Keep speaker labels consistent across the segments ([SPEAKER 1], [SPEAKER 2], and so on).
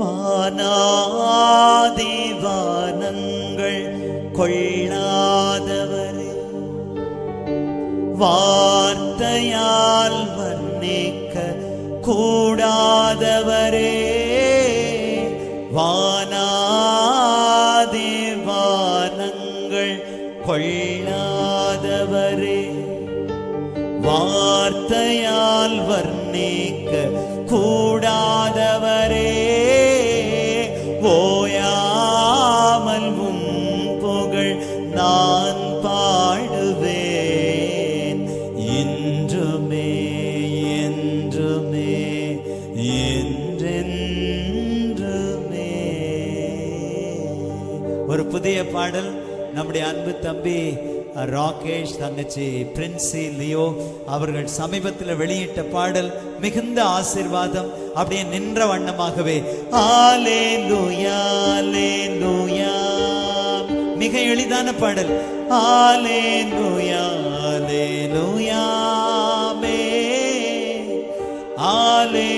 [SPEAKER 1] வானாதிவானங்கள் கொள்ளாதவரே. வார்த்தையால் வர்ணிக்க கூடாதவரே. வானாதிவானங்கள் கொள்ளாதவரே. வார்த்தையால் வர்ணிக்க கூடாதவர் ஒரு புதிய பாடல். நம்முடைய அன்பு தம்பி ராகேஷ் தங்கச்சி பிரின்சி லியோ அவர்கள் சமீபத்தில் வெளியிட்ட பாடல் மிகுந்த ஆசீர்வாதம் அப்படியே நின்ற வண்ணமாகவே ஆலே லூயா லூயா மிக எளிதான பாடல் ஆலே லூயா லூயாமே ஆலே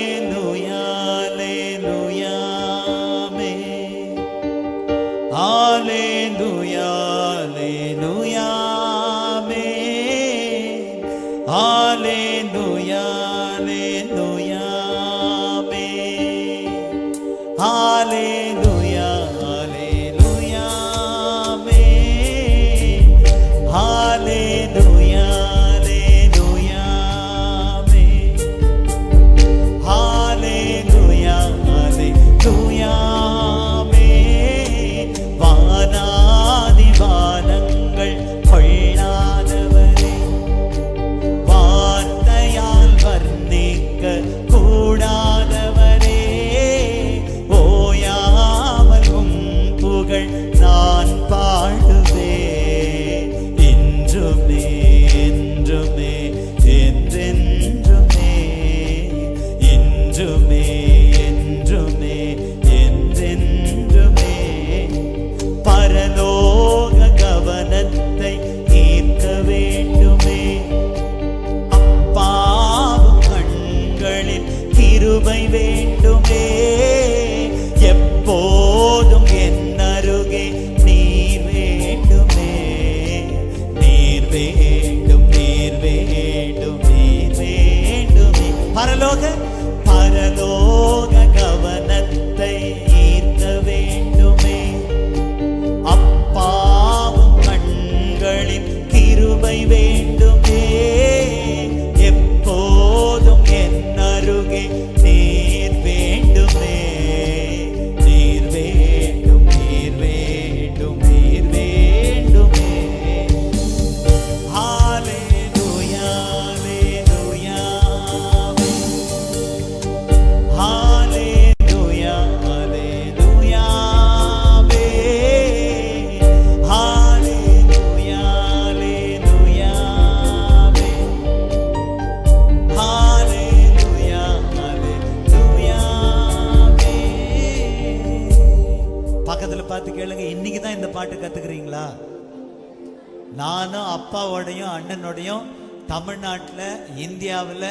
[SPEAKER 1] அப்பாவோடையும் அண்ணனோடையும் தமிழ்நாட்டில் இந்தியாவில்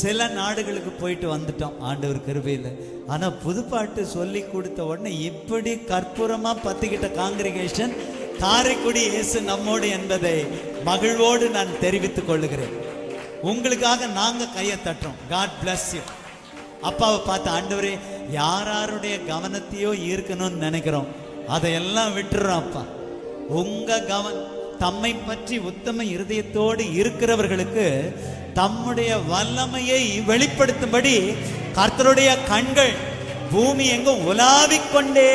[SPEAKER 1] சில நாடுகளுக்கு போயிட்டு வந்துட்டோம். ஆண்டவர் கிருபையில். ஆனால் புதுப்பாட்டு சொல்லி கொடுத்த உடனே இப்படி கற்பூரமாக பத்திக்கிட்ட காங்கிரிகேஷன் காரைக்குடி இயேசு நம்மோடு என்பதை மகிழ்வோடு நான் தெரிவித்துக் கொள்ளுகிறேன் உங்களுக்காக நாங்கள் கையை தட்டுறோம். காட் பிளஸ் யூ அப்பாவை பார்த்து ஆண்டவரே யாராருடைய கவனத்தையோ ஈர்க்கணும்னு நினைக்கிறோம். அதையெல்லாம் விட்டுறோம் அப்பா. உங்கள் கவனம் தம்மை பற்றி உத்தம இருதயத்தோடு இருக்கிறவர்களுக்கு தம்முடைய வல்லமையை வெளிப்படுத்தும்படி கர்த்தருடைய கண்கள் பூமி எங்கும் உலாவிக்கொண்டே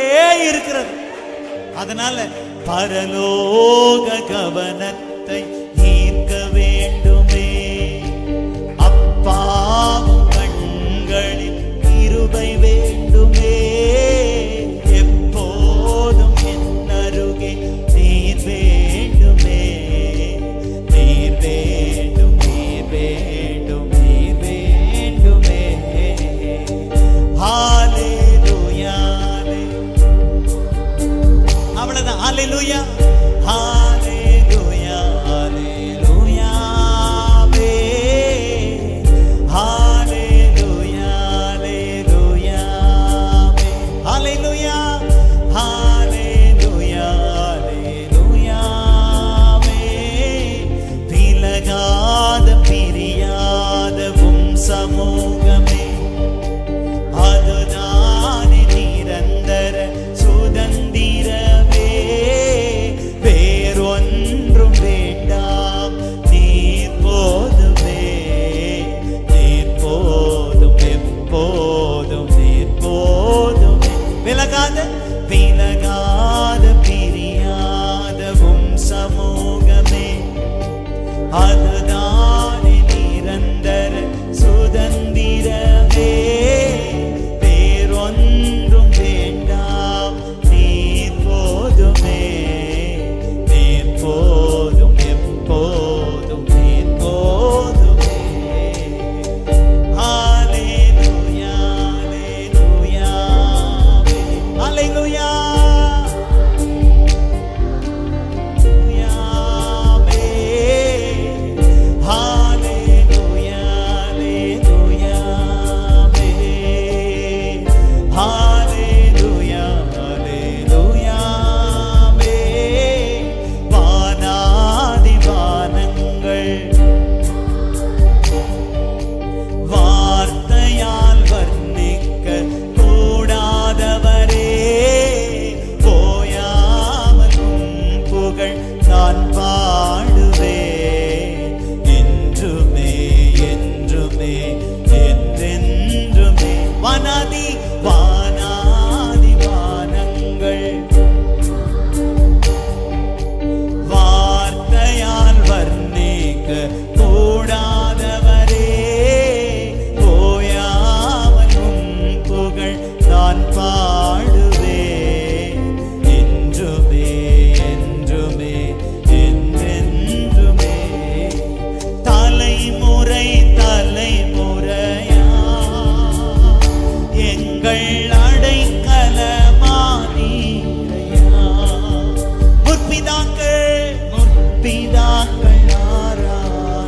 [SPEAKER 1] இருக்கிறது. அதனால பரலோக கவனத்தை ஈர்க்க வேண்டுமே. அப்பாவும்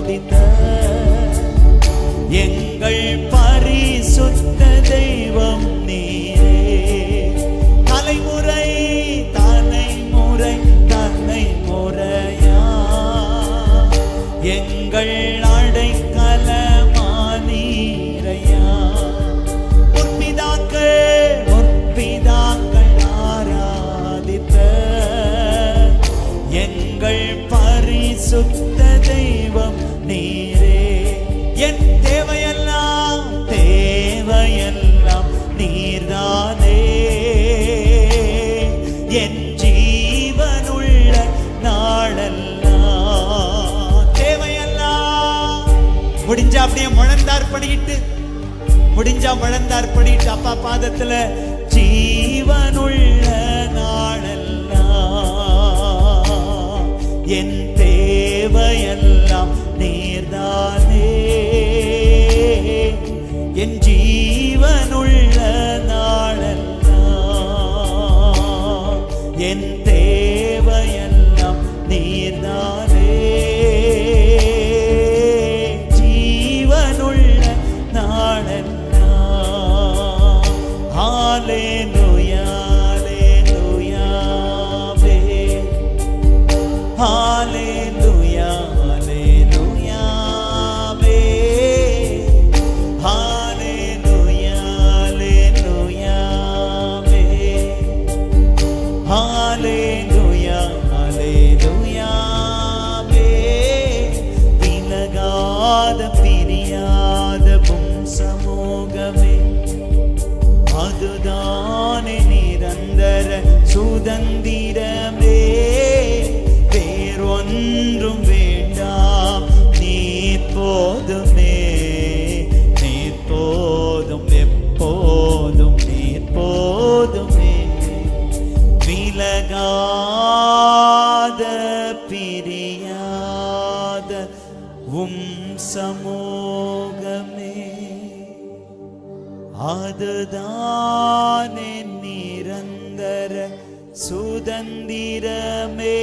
[SPEAKER 1] solitude. முடிஞ்சா அப்படியே முழந்தார்படிக்கிட்டு முடிஞ்சா முழந்தார்படிக்கிட்டு அப்பா பாதத்துல ஜீவனுள்ள நாளெல்லாம் என் தேவையெல்லாம் நீர்தானே. என் ஜீவனுள்ள நாளெல்லாம் என் தேவையெல்லாம் நீர்தானே. சுதந்திர சுதந்திரமே.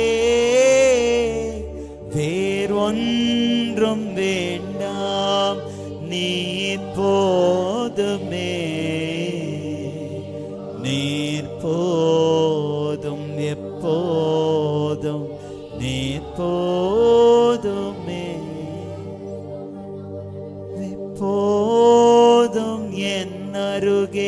[SPEAKER 1] வேறொன்றும் வேண்டாம் நீ போதுமே. நீர் போதும் எப்போதும் நீர் போதுமே. எப்போதும் என் அருகே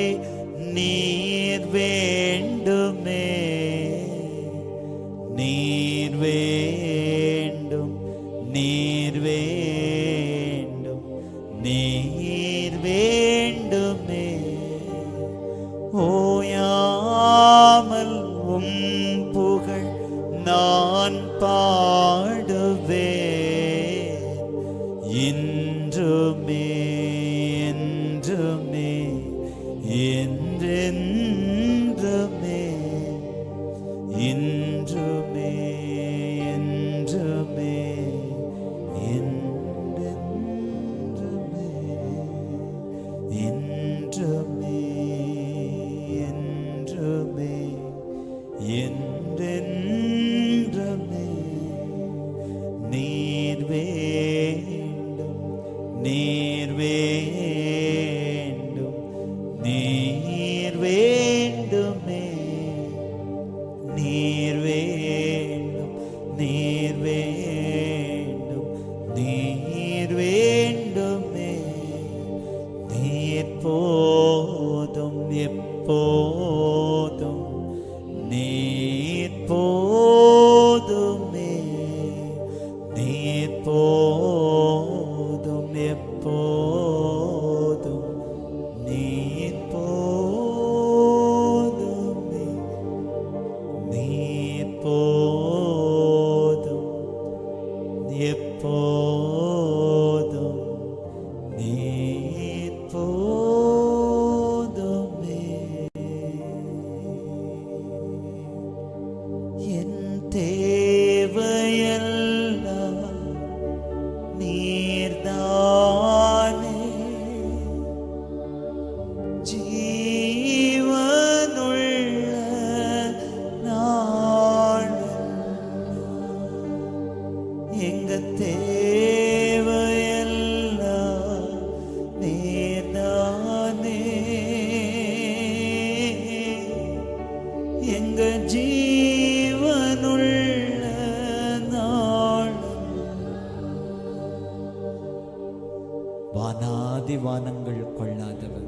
[SPEAKER 1] பரிவானங்கள் கொள்ளாதவர்.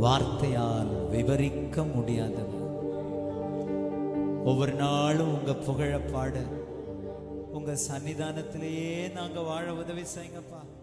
[SPEAKER 1] வார்த்தையால் விவரிக்க முடியாதவர். ஒவ்வொரு நாளும் உங்க புகழ பாட. உங்க சன்னிதானத்திலேயே நாங்க வாழ உதவி செய்யுங்கப்பா.